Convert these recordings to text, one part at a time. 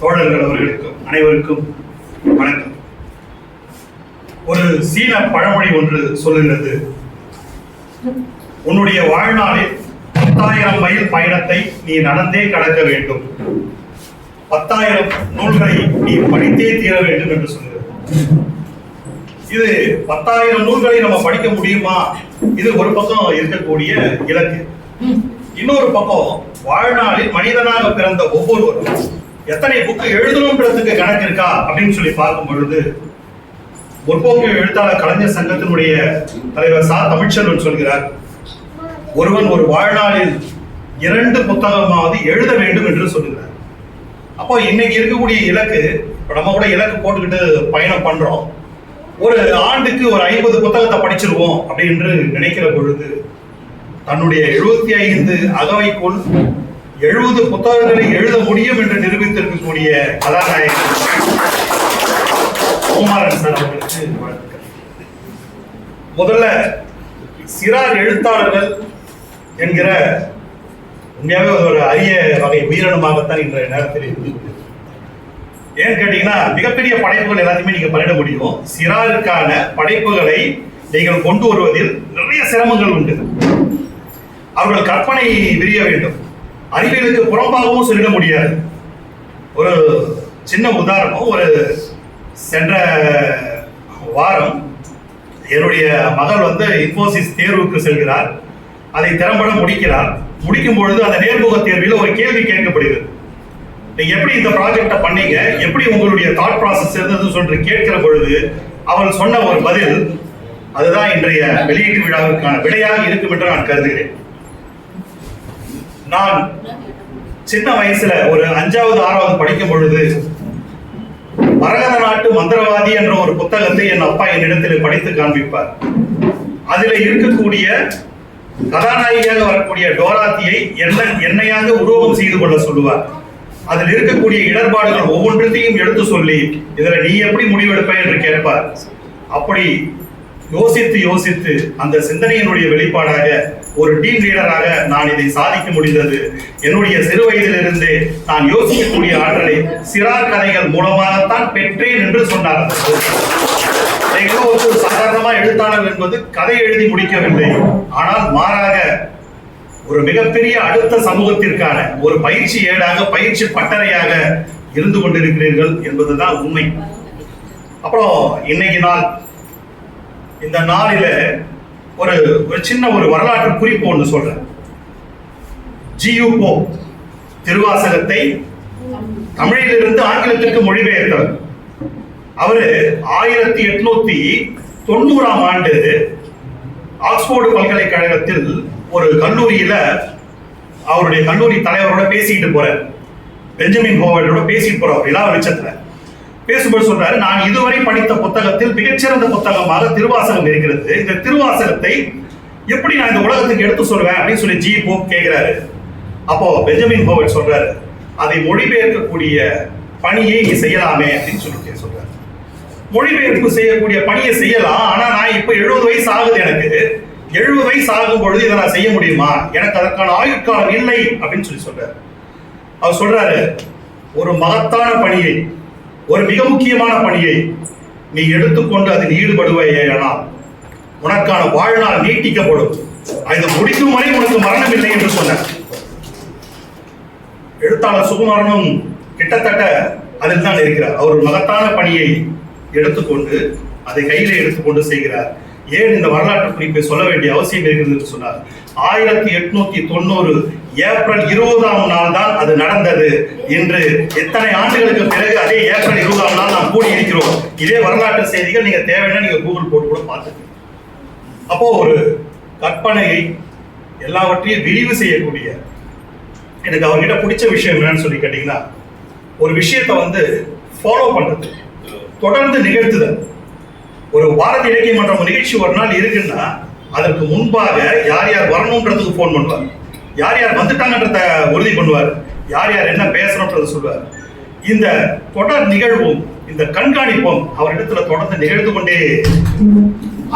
தோழர்கள் அவர்களுக்கும் அனைவருக்கும் வணக்கம். ஒரு சீன பழமொழி ஒன்று சொல்லுகிறது. உன்னுடைய வாழ்நாளில் பத்தாயிரம் மைல் பயணத்தை நீ நடந்தே கடக்க வேண்டும். பத்தாயிரம் நூல்களை நீ படித்தே தீர வேண்டும் என்று சொல்கிறது இது பத்தாயிரம் நூல்களை நம்ம படிக்க முடியுமா? இது ஒரு பக்கம் இருக்கக்கூடிய இலக்கு. இன்னொரு பக்கம் வாழ்நாளில் மனிதனாக பிறந்த ஒவ்வொருவரும் எத்தனை புக்கு எழுதணுன்றதுக்கு கணக்கு இருக்கா அப்படின்னு சொல்லி பார்க்கும் பொழுது முற்போக்கு எழுத்தாளர் கலைஞர் சங்கத்தினுடைய தலைவர் சா. தமிழ்ச்செல்வன் சொல்கிறார் ஒருவன் ஒரு வாழ்நாளில் இரண்டு புத்தகமாவது எழுத வேண்டும் என்று சொல்லுகிறார் அப்போ இன்னைக்கு இருக்கக்கூடிய இலக்கு நம்ம கூட இலக்கு போட்டுக்கிட்டு பயணம் பண்றோம். ஒரு ஆண்டுக்கு ஒரு ஐம்பது புத்தகத்தை படிச்சிருவோம் அப்படின்னு நினைக்கிற பொழுது தன்னுடைய எழுபத்தி ஐந்து அகவைக்குள் எழுபது புத்தகங்களை எழுத முடியும் என்று நிரூபித்திருக்கக்கூடிய கதாநாயகன் குமாரன் சார் அவர்களுக்கு வாழ்த்துக்கள். முதல்ல சிறார் எழுத்தாளர்கள் என்கிற உண்மையாகவே ஒரு அரிய வகை உயிரினமாகத்தான் இன்றைய நேரத்தில் இருந்து ஏன்னு கேட்டீங்கன்னா மிகப்பெரிய படைப்புகள் எல்லாத்தையுமே நீங்க பண்ணிட முடியும். சிறாருக்கான படைப்புகளை நீங்கள் கொண்டு வருவதில் நிறைய சிரமங்கள் உண்டு. அவர்கள் கற்பனை விரிய வேண்டும். அறிவியலுக்கு புறம்பாகவும் சொல்லிட முடியாது. ஒரு சின்ன உதாரணம் ஒரு சென்ற வாரம் என்னுடைய மகள் வந்து இன்போசிஸ் தேர்வுக்கு செல்கிறார். அதை திறம்பட முடிக்கிறார். முடிக்கும் பொழுது அந்த நேர்முக தேர்வில் ஒரு கேள்வி கேட்கப்படுகிறது. நீங்க எப்படி இந்த ப்ராஜெக்டை பண்ணீங்க? எப்படி உங்களுடைய தாட் ப்ராசஸ் இருந்ததுன்னு சொல்லி கேட்கிற பொழுது அவள் சொன்ன ஒரு பதில் அதுதான் இன்றைய வெளியீட்டு விழாவிற்கான விடையாக இருக்கும் என்று நான் கருதுகிறேன். நான் சின்ன வயசுல ஒரு அஞ்சாவது ஆறாவது படிக்கும் பொழுது மரகத நாட்டு மந்திரவாதி என்ற ஒரு புத்தகத்தை என் அப்பா என்னிடத்தில் படித்து காண்பிப்பார். அதில் இருக்கக்கூடிய கதாநாயகியாக வரக்கூடிய டோராத்தியை என்ன என்னையாக உருவகம் செய்து கொள்ள சொல்லுவார். அதில் இருக்கக்கூடிய இடர்பாடுகள் ஒவ்வொன்றத்தையும் எடுத்து சொல்லி இதுல நீ எப்படி முடிவெடுப்ப என்று கேட்பார். அப்படி யோசித்து யோசித்து அந்த சிந்தனையினுடைய வெளிப்பாடாக ஒரு டீம் லீடராக நான் இதை சாதிக்க முடிந்தது. என்னுடைய சிறு வயதிலிருந்தே நான் யோசிக்கக்கூடிய ஆற்றலை சிறார் கதைகள் மூலமாகத்தான் பெற்றேன் என்று சொன்னார். அந்த ஒரு சாதாரணமா எழுத்தாளர் என்பது கதை எழுதி முடிக்கவில்லை. ஆனால் மாறாக ஒரு மிகப்பெரிய அடுத்த சமூகத்திற்கான ஒரு பயிற்சி ஏடாக பயிற்சி பட்டறையாக இருந்து கொண்டிருக்கிறீர்கள் என்பதுதான் உண்மை. அப்புறம் இன்னைக்கு நாள். இந்த நாளில ஒரு ஒரு சின்ன ஒரு வரலாற்று குறிப்பு ஒன்று சொல்றேன். ஜியூபோ திருவாசகத்தை தமிழிலிருந்து ஆங்கிலத்திற்கு மொழிபெயர்த்தவர். அவரு ஆயிரத்தி எட்நூத்தி தொண்ணூறாம் ஆண்டு ஆக்ஸ்போர்டு பல்கலைக்கழகத்தில் ஒரு கல்லூரியில அவருடைய கல்லூரி தலைவரோட பேசிக்கிட்டு போறார். பெஞ்சமின் ஹோவர்டோட பேசிட்டு போறார். விழா வெளிச்சத்துல. பேசும்போது சொல்றாரு நான் இதுவரை படித்த புத்தகத்தில் மிகச்சிறந்த புத்தகமாக திருவாசகம் இருக்கிறது. இந்த திருவாசகத்தை எப்படி நான் இந்த உலகத்துக்கு எடுத்து சொல்வேன் அப்படின்னு சொல்லி ஜி. போப் கேட்கிறாரு அப்போ பெஞ்சமின் ஹோவர்ட் சொல்றாரு அதை மொழிபெயர்க்கக்கூடிய பணியை நீ செய்யலாமே அப்படின்னு சொல்லிட்டு சொல்றாரு. மொழிபெயர்ப்பு செய்யக்கூடிய பணியை செய்யலாம் ஆனா நான் இப்ப எழுபது வயசு ஆகுது எனக்கு. எழுபது வயசு ஆகும் பொழுது இதை நான் செய்ய முடியுமா? எனக்கு அதற்கான ஆயுட்காலம் இல்லை அப்படின்னு சொல்லி சொல்றாரு. அவர் சொல்றாரு ஒரு மகத்தான பணியை ஒரு மிக முக்கியமான பணியை நீ எடுத்துக்கொண்டு அதில் ஈடுபடுவாயானால் உனக்கான வாழ்நாள் நீட்டிக்கப்படும். அது முடிக்கும் வரை உனக்கு மரணம் இல்லை என்று சொன்னார். எழுத்தாளர் சுகுமாரனும் கிட்டத்தட்ட அதில் தான் இருக்கிறார். அவர் மகத்தான பணியை எடுத்துக்கொண்டு அதை கையில எடுத்துக்கொண்டு செய்கிறார். ஏன் இந்த வரலாற்று குறிப்பை சொல்ல வேண்டிய அவசியம் இருக்கிறது என்று சொன்னார். ஆயிரத்தி எட்நூத்தி தொண்ணூறு ஏப்ரல் இருபதாம் நாள் தான் அது நடந்தது இன்று எத்தனை ஆண்டுகளுக்கு பிறகு அதே ஏப்ரல் இருபதாம் நாள் நாம் கூடி இருக்கிறோம் இதே வரலாற்று செய்திகள் நீங்க தேவைன்னா நீங்க கூகுள் போட்டு கூட பார்த்துக்கோங்க அப்போ ஒரு கற்பனையை எல்லாவற்றையும் விரிவு செய்யக்கூடிய எனக்கு அவர்கிட்ட பிடிச்ச விஷயம் என்னன்னு சொல்லி கேட்டீங்கன்னா ஒரு விஷயத்தை வந்து ஃபாலோ பண்றது தொடர்ந்து நிகழ்த்துதல். ஒரு பாரதி இலக்கிய மன்றம் நிகழ்ச்சி ஒரு நாள் இருக்குன்னா அதற்கு முன்பாக யார் யார் வரணுன்றதுக்கு ஃபோன் பண்ணுவாங்க யார் யார் வந்துட்டாங்கன்றத உறுதி பண்ணுவார். யார் யார் என்ன பேசணுன்றதை சொல்வார். இந்த தொடர் நிகழ்வும் இந்த கண்காணிப்பும் அவரிடத்துல தொடர்ந்து நிகழ்ந்து கொண்டே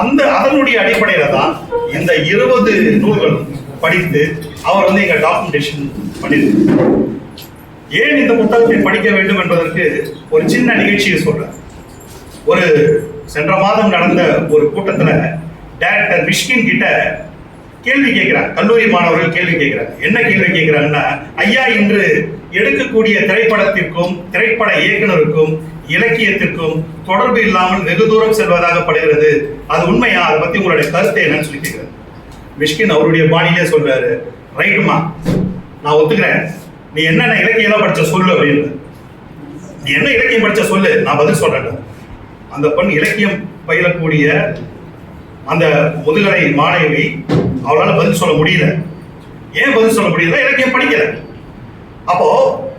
அந்த அதனுடைய அடிப்படையில தான் இந்த இருபது நூல்கள் படித்து அவர் வந்து எங்க டாக்குமெண்டேஷன் பண்ணிருக்கு ஏன் இந்த புத்தகத்தை படிக்க வேண்டும் என்பதற்கு ஒரு சின்ன நிகழ்ச்சியை சொல்றேன். ஒரு சென்ற மாதம் நடந்த ஒரு கூட்டத்துல டைரக்டர் மிஷ்கின் கிட்ட கேள்வி கேட்கிறார். கல்லூரி மாணவர்கள் கேள்வி கேட்கிறார். என்ன கேள்வி கேட்கிறாங்கன்னா ஐயா இன்று எடுக்கக்கூடிய திரைப்படத்திற்கும் திரைப்பட இயக்குனருக்கும் இலக்கியத்திற்கும் தொடர்பு இல்லாமல் வெகு தூரம் செல்வதாக படுகிறது. அது உண்மையா? அதை பத்தி உங்களுடைய கருத்து என்னன்னு சொல்லி கேட்கிறார். மிஷ்கின் அவருடைய பாணியிலே சொல்றாரு ரைட்டுமா நான் ஒத்துக்கிறேன். நீ என்னென்ன இலக்கியம் படிச்ச சொல்லு அப்படின்னு. நீ என்ன இலக்கியம் படிச்ச சொல்லு? நான் பதில் சொல்றேன் அந்த பெண் இலக்கியம் பயிலக்கூடிய அந்த முதுகலை மாணவி அவளால் பதில் சொல்ல முடியல. ஏன் பதில் சொல்ல முடியல? எனக்கு ஏன் படிக்கல? அப்போ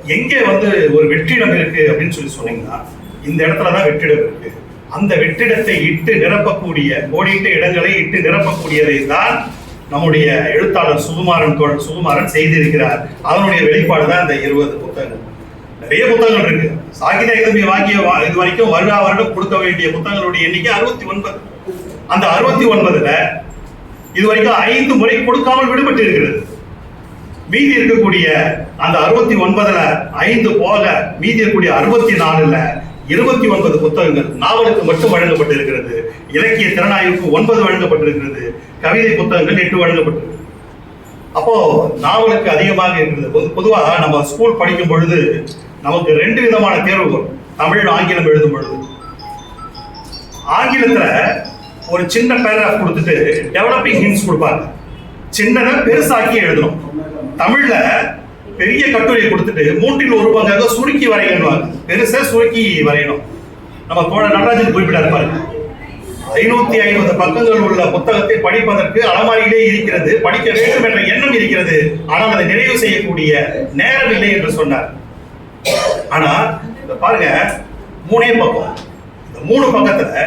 எங்கே வந்து ஒரு வெற்றிடம் இருக்கு அப்படின்னு சொல்லி சொன்னீங்கன்னா இந்த இடத்துல தான் வெற்றிடம் இருக்கு. அந்த வெற்றிடத்தை இட்டு நிரப்பக்கூடிய கோடிட்ட இடங்களை இட்டு நிரப்பக்கூடியதை தான் நம்முடைய எழுத்தாளர் சுகுமாரன் தோழர் சுகுமாரன் செய்திருக்கிறார். அதனுடைய வெளிப்பாடு தான் இந்த இருபது புத்தகங்கள். நிறைய புத்தகங்கள் இருக்கு. சாகித்ய அகாதமி வாங்கிய வா- இது வரைக்கும் வருடா வருடம் கொடுக்க வேண்டிய புத்தகங்களுடைய எண்ணிக்கை அறுபத்தி ஒன்பது. அந்த அறுபத்தி ஒன்பதுல இது வரைக்கும் ஐந்து முறை கொடுக்காமல் விடுபட்டு இருக்கிறது மீதி இருக்கக்கூடிய அந்த அறுபத்தி ஒன்பதுல ஐந்து போக மீதி இருக்கக்கூடிய அறுபத்தி நாலுல இருபத்தி ஒன்பது புத்தகங்கள் நாவலுக்கு மட்டும் வழங்கப்பட்டிருக்கிறது. இலக்கிய திறனாய்வுக்கு ஒன்பது வழங்கப்பட்டிருக்கிறது. கவிதை புத்தகங்கள் எட்டு வழங்கப்பட்டிருக்கிறது அப்போ நாவலுக்கு அதிகமாக இருக்கிறது. பொது- நம்ம ஸ்கூல் படிக்கும் பொழுது நமக்கு ரெண்டு விதமான தேர்வு வரும் தமிழ் ஆங்கிலம் எழுதும் பொழுது. ஆங்கிலத்துல ஒரு சின்ன பேராகிராஃப் கொடுத்துட்டு டெவலப்பிங் ஹிண்ட்ஸ் கொடுப்பாங்க. சின்னதை பெருசாக்கி எழுதணும். தமிழ்ல பெரிய கட்டுரை கொடுத்துட்டு மூன்றில் ஒரு பங்காக சுருக்கி வரையணுவாங்க பெருசா சுருக்கி வரையணும். நம்ம தோழர் நடராஜன் குறிப்பிட்டார் பாருங்க. ஐநூத்தி ஐம்பது பக்கங்கள் உள்ள புத்தகத்தை படிப்பதற்கு அலமாரியிலே இருக்கிறது படிக்க வேண்டும் என்ற எண்ணம் இருக்கிறது. ஆனால் அதை நிறைவு செய்யக்கூடிய நேரம் இல்லை என்று சொன்னார். ஆனா பாருங்க மூணே பக்கம். இந்த மூணு பக்கத்துல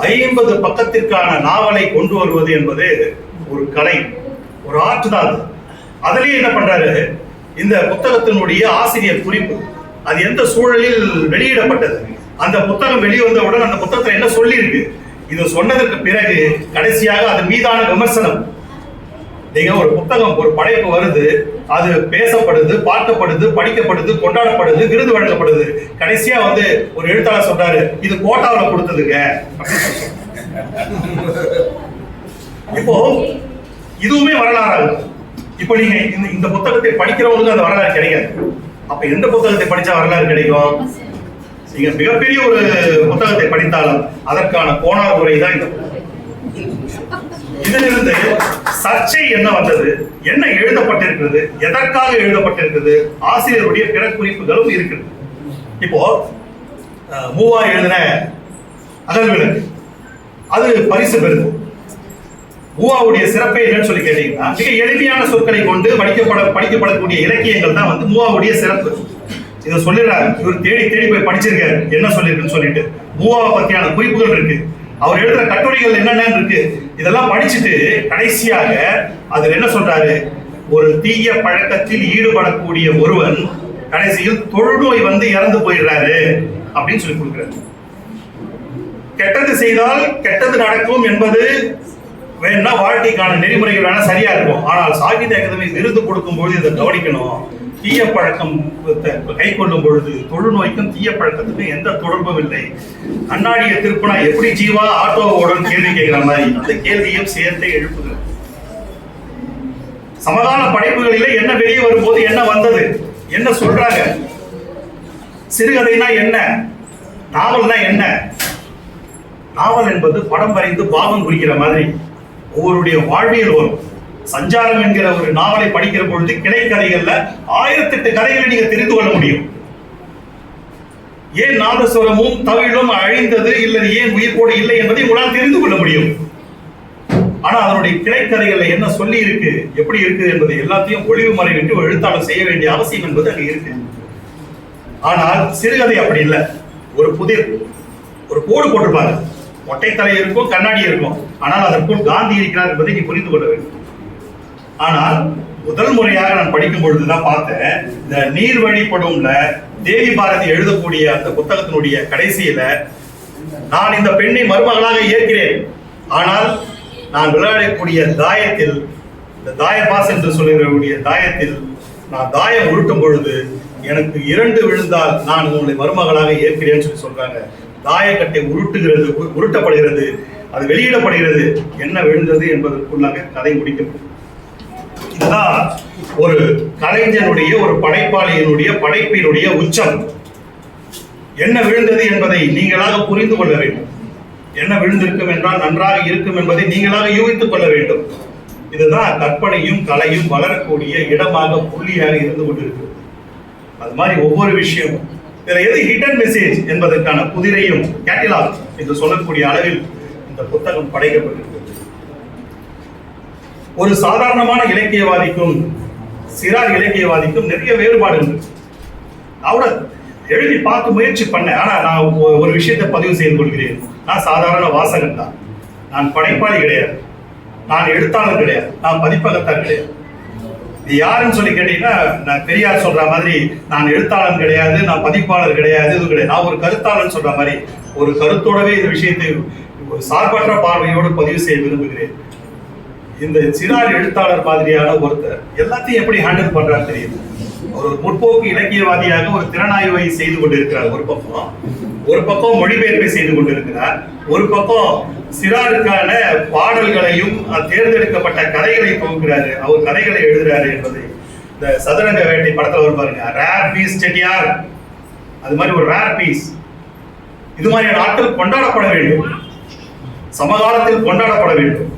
ஐம்பது பக்கத்திற்கான நாவலை கொண்டு வருவது என்பது ஒரு கலை ஒரு ஆர்ட் தான் அது. அதுலயே என்ன பண்றாரு? இந்த புத்தகத்தினுடைய ஆசிரியர் குறிப்பு அது எந்த சூழலில் வெளியிடப்பட்டது? அந்த புத்தகம் வெளிவந்தவுடன் அந்த புத்தகத்தில் என்ன சொல்லி இருக்கு இது சொன்னதற்கு பிறகு கடைசியாக அதன் மீதான விமர்சனம். நீங்க ஒரு புத்தகம் ஒரு படைப்பு வருது அது பேசப்படுது பார்க்கப்படுது படிக்கப்படுது கொண்டாடப்படுது விருது வழங்கப்படுது. கடைசியா வந்து ஒரு எழுத்தாளர் சொல்றாரு இது கோட்டாவுல கொடுத்ததுங்க. இப்போ இதுவுமே வரலாறு இப்போ நீங்க இந்த இந்த புத்தகத்தை படிக்கிறவங்களுக்கு அந்த வரலாறு கிடைக்காது அப்ப எந்த புத்தகத்தை படிச்சா வரலாறு கிடைக்கும்? நீங்க மிகப்பெரிய ஒரு புத்தகத்தை படித்தாலும் அதற்கான கோணார் உரை தான் இந்த. இதிலிருந்து சர்ச்சை என்ன வந்தது? என்ன எழுதப்பட்டிருக்கிறது? எதற்காக எழுதப்பட்டிருக்கிறது? ஆசிரியருடைய பிற குறிப்புகளும் இருக்கிறது. இப்போ மூவா எழுதின அகல்விளக்கு. அது பரிசு பெறுது. மூவாவுடைய சிறப்பே என்னன்னு சொல்லி கேட்டீங்கன்னா மிக எளிமையான சொற்களை கொண்டு படிக்கப்பட படிக்கப்படக்கூடிய இலக்கியங்கள் தான் வந்து மூவாவுடைய சிறப்பு. இதை சொல்லிடுறாரு. இவர் தேடி தேடி போய் படிச்சிருக்காரு. என்ன சொல்லிருக்குன்னு சொல்லிட்டு மூவாவை பத்தியான குறிப்புகள் இருக்கு. அவர் எழுதுற கட்டுரைகள் என்னென்ன இருக்கு. இதெல்லாம் படிச்சுட்டு கடைசியாக அதுல என்ன சொல்றாரு? ஒரு தீய பழக்கத்தில் ஈடுபடக்கூடிய ஒருவன் கடைசியில் தொழுநோய் வந்து இறந்து போயிடுறாரு அப்படின்னு சொல்லி கொடுக்குறாரு. கெட்டது செய்தால் கெட்டது நடக்கும் என்பது வேணா வாழ்க்கைக்கான நெறிமுறைகள் வேணா சரியா இருக்கும். ஆனால் சாகித்ய அகாதமி விருது கொடுக்கும் போது இதை கவனிக்கணும். தீய பழக்கம் கை கொள்ளும் பொழுது தொழுநோய்க்கும் தீய பழக்கத்துக்கும் எந்த தொடர்பும் இல்லை. கண்ணாடியை திருப்பினா எப்படி ஜீவா ஆட்டோ கேள்வி கேட்கிற மாதிரி அந்த கேள்வியும் சேர்த்தே எழுப்புகிறது சமகால படைப்புகளில் என்ன வெளியே வரும்போது என்ன வந்தது? என்ன சொல்றாங்க? சிறுகதைனா என்ன? நாவல்னா என்ன? நாவல் என்பது படம் வரைந்து பாவம் குறிக்கிற மாதிரி ஒவ்வொருடைய வாழ்வியல் வரும். சஞ்சாரம் என்கிற ஒரு நாவலை படிக்கிற பொழுது கிளைக்கதைகள்ல ஆயிரத்தெட்டு கதைகளை நீங்க தெரிந்து கொள்ள முடியும். ஏன் நாதஸ்வரமும் தவிழும் அழிந்தது இல்லை ஏன் உயிர்ப்போடு இல்லை என்பதை உங்களால் தெரிந்து கொள்ள முடியும். ஆனா அதனுடைய கிளைக்கதைகள்ல என்ன சொல்லி இருக்கு எப்படி இருக்கு என்பதை எல்லாத்தையும் ஒளிவு மறைவிட்டு ஒரு எழுத்தாளர் செய்ய வேண்டிய அவசியம் என்பது அங்கே இருக்கு. ஆனால் சிறுகதை அப்படி இல்லை. ஒரு புதிர் ஒரு கோடு போட்டிருப்பாங்க மொட்டை தலை இருக்கும் கண்ணாடி இருக்கும். ஆனால் அதற்குள் காந்தி இருக்கிறார் என்பதை நீ புரிந்து கொள்ள வேண்டும். ஆனால் முதல் முறையாக நான் படிக்கும் பொழுதுதான் பார்த்தேன் இந்த நீர் வழிபடும்ல தேவி பாரதி எழுதக்கூடிய அந்த புத்தகத்தினுடைய கடைசியில நான் இந்த பெண்ணை மருமகளாக ஏற்கிறேன். ஆனால் நான் விளையாடக்கூடிய தாயத்தில் இந்த தாயபாஸ் என்று சொல்லக்கூடிய தாயத்தில் நான் தாயம் உருட்டும் பொழுது எனக்கு இரண்டு விழுந்தால் நான் உங்களை மருமகளாக ஏற்கிறேன்னு சொல்லி சொல்றாங்க. தாயக்கட்டை உருட்டுகிறது உரு- உருட்டப்படுகிறது அது வெளியிடப்படுகிறது. என்ன விழுந்தது என்பதற்குள்ளாக கதை முடிக்கப்படும் இதுதான் ஒரு கலைஞனுடைய ஒரு படைப்பாளியினுடைய படைப்பினுடைய உச்சம். என்ன விழுந்தது என்பதை நீங்களாக புரிந்து கொள்ள வேண்டும். என்ன விழுந்திருக்கும் என்றால் நன்றாக இருக்கும் என்பதை நீங்களாக யூகித்துக் கொள்ள வேண்டும். இதுதான் கற்பனையும் கலையும் வளரக்கூடிய இடமாக புள்ளியாக இருந்து கொண்டிருக்கிறது. அது மாதிரி ஒவ்வொரு விஷயமும். இதில் எது ஹிடன் மெசேஜ் என்பதற்கான புதிரையும் கேட்டிலாக் என்று சொல்லக்கூடிய அளவில் இந்த புத்தகம் படைக்கப்பட்டிருக்கிறது. ஒரு சாதாரணமான இலக்கியவாதிக்கும் சிறார் இலக்கியவாதிக்கும் நிறைய வேறுபாடு இருக்கு அவட எழுதி பார்த்து முயற்சி பண்ணேன். ஆனா நான் ஒரு விஷயத்தை பதிவு செய்து கொள்கிறேன். நான் சாதாரண வாசகன் தான். நான் படைப்பாளி கிடையாது. நான் எழுத்தாளர் கிடையாது. நான் பதிப்பகத்தார் கிடையாது. இது யாருன்னு சொல்லி கேட்டீங்கன்னா நான் பெரியார் சொல்ற மாதிரி நான் எழுத்தாளன் கிடையாது நான் பதிப்பாளர் கிடையாது இது கிடையாது. நான் ஒரு கருத்தாளன் சொல்ற மாதிரி ஒரு கருத்தோடவே இந்த விஷயத்தை ஒரு சார்பற்ற பார்வையோடு பதிவு செய்ய விரும்புகிறேன். இந்த சிறார் எழுத்தாளர் மாதிரியான ஒருத்தர் எல்லாத்தையும் எப்படி ஹேண்டில் பண்றாரு தெரியுது ஒரு முற்போக்கு இலக்கியவாதியாக ஒரு திறனாய்வை செய்து கொண்டிருக்கிறார். ஒரு பக்கம் ஒரு பக்கம் மொழிபெயர்ப்பை செய்து கொண்டிருக்கிறார். ஒரு பக்கம் சிறாருக்கான பாடல்களையும் தேர்ந்தெடுக்கப்பட்ட கதைகளை தொகுக்கிறாரு அவர் கதைகளை எழுதுறாரு என்பதை. இந்த சதுரங்க வேட்டை படத்துல ஒரு பாருங்க. Rare piece Chettiar. அது மாதிரி ஒரு ரேர் பீஸ் இது மாதிரியான ஆட்கள் கொண்டாடப்பட வேண்டும். சமகாலத்தில் கொண்டாடப்பட வேண்டும்.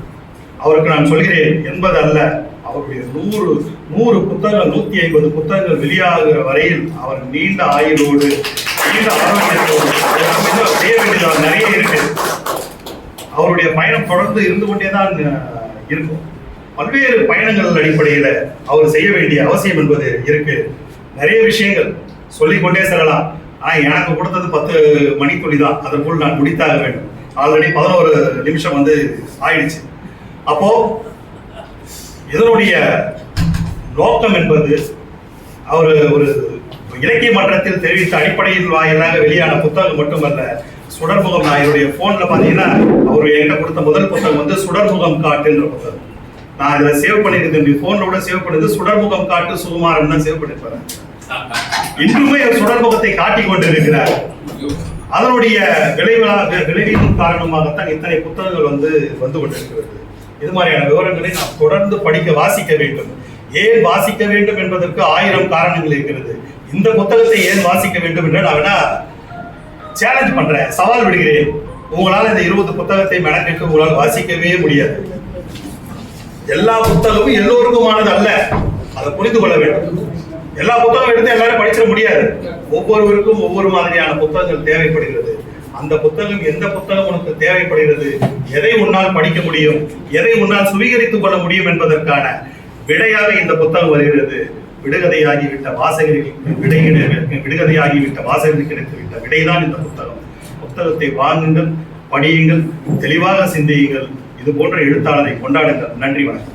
அவருக்கு நான் சொல்கிறேன் என்பது அல்ல அவருடைய நூறு நூறு புத்தகங்கள் நூத்தி ஐம்பது புத்தகங்கள் வெளியாகிற வரையில் அவர் நீண்ட ஆயுளோடு நீண்ட ஆரோக்கியத்தோடு செய்ய வேண்டியது நிறைய இருக்கு. அவருடைய பயணம் தொடர்ந்து இருந்து கொண்டே தான் இருக்கும். பல்வேறு பயணங்கள் அடிப்படையில் அவர் செய்ய வேண்டிய அவசியம் என்பது இருக்கு. நிறைய விஷயங்கள் சொல்லிக்கொண்டே செல்லலாம். ஆனால் எனக்கு கொடுத்தது பத்து மணித்துளி தான் அதற்குள் நான் முடித்தாக வேண்டும். ஆல்ரெடி பதினோரு நிமிஷம் வந்து ஆயிடுச்சு. அப்போ இதனுடைய நோக்கம் என்பது அவர் ஒரு இலக்கிய மன்றத்தில் தெரிவித்த அடிப்படையில் வாயிலாக வெளியான புத்தகம் மட்டுமல்ல சுடர்முகம் நான் என்னுடைய போன்ல பாத்தீங்கன்னா அவர் என்கிட்ட கொடுத்த முதல் புத்தகம் வந்து சுடர்முகம் காட்டுன்ற புத்தகம். நான் இதுல சேவ் பண்ணிருக்கேன். போன்ல கூட சேவ் பண்ணது சுடர்முகம் காட்டு சுகுமாரன் தான் சேவ் பண்ணிருப்பேன் இன்றுமே அவர் சுடர்முகத்தை காட்டிக் கொண்டிருக்கிறார். அதனுடைய விளைவாக விளைவின் காரணமாகத்தான் இத்தனை புத்தகங்கள் வந்து வந்து கொண்டிருக்கிறது. இது மாதிரியான விவரங்களை நாம் தொடர்ந்து படிக்க வாசிக்க வேண்டும். ஏன் வாசிக்க வேண்டும் என்பதற்கு ஆயிரம் காரணங்கள் இருக்கிறது. இந்த புத்தகத்தை ஏன் வாசிக்க வேண்டும் என்று நான் வேணா சேலஞ்ச் பண்றேன். சவால் விடுகிறேன். உங்களால் இந்த இருபது புத்தகத்தை மெனக்கெட்டு உங்களால் வாசிக்கவே முடியாது. எல்லா புத்தகமும் எல்லோருக்குமானது அல்ல. அதை புரிந்து கொள்ள வேண்டும். எல்லா புத்தகம் எடுத்து எல்லாரும் படிச்சிட முடியாது. ஒவ்வொருவருக்கும் ஒவ்வொரு மாதிரியான புத்தகங்கள் தேவைப்படுகிறது. அந்த புத்தகம் எந்த புத்தகம் உனக்கு தேவைப்படுகிறது? எதை உன்னால் படிக்க முடியும்? எதை உன்னால் சுவீகரித்துக் கொள்ள முடியும் என்பதற்கான விடையாக இந்த புத்தகம் வருகிறது. விடுகதையாகிவிட்ட வாசகர்களுக்கு விடையிட விடுகதையாகிவிட்ட வாசகர்களுக்கு கிடைத்துவிட்ட விடைதான் இந்த புத்தகம். புத்தகத்தை வாங்குங்கள் படியுங்கள் தெளிவாக சிந்தியுங்கள். இது போன்ற எழுத்தாளரை கொண்டாடுங்கள். நன்றி வணக்கம்.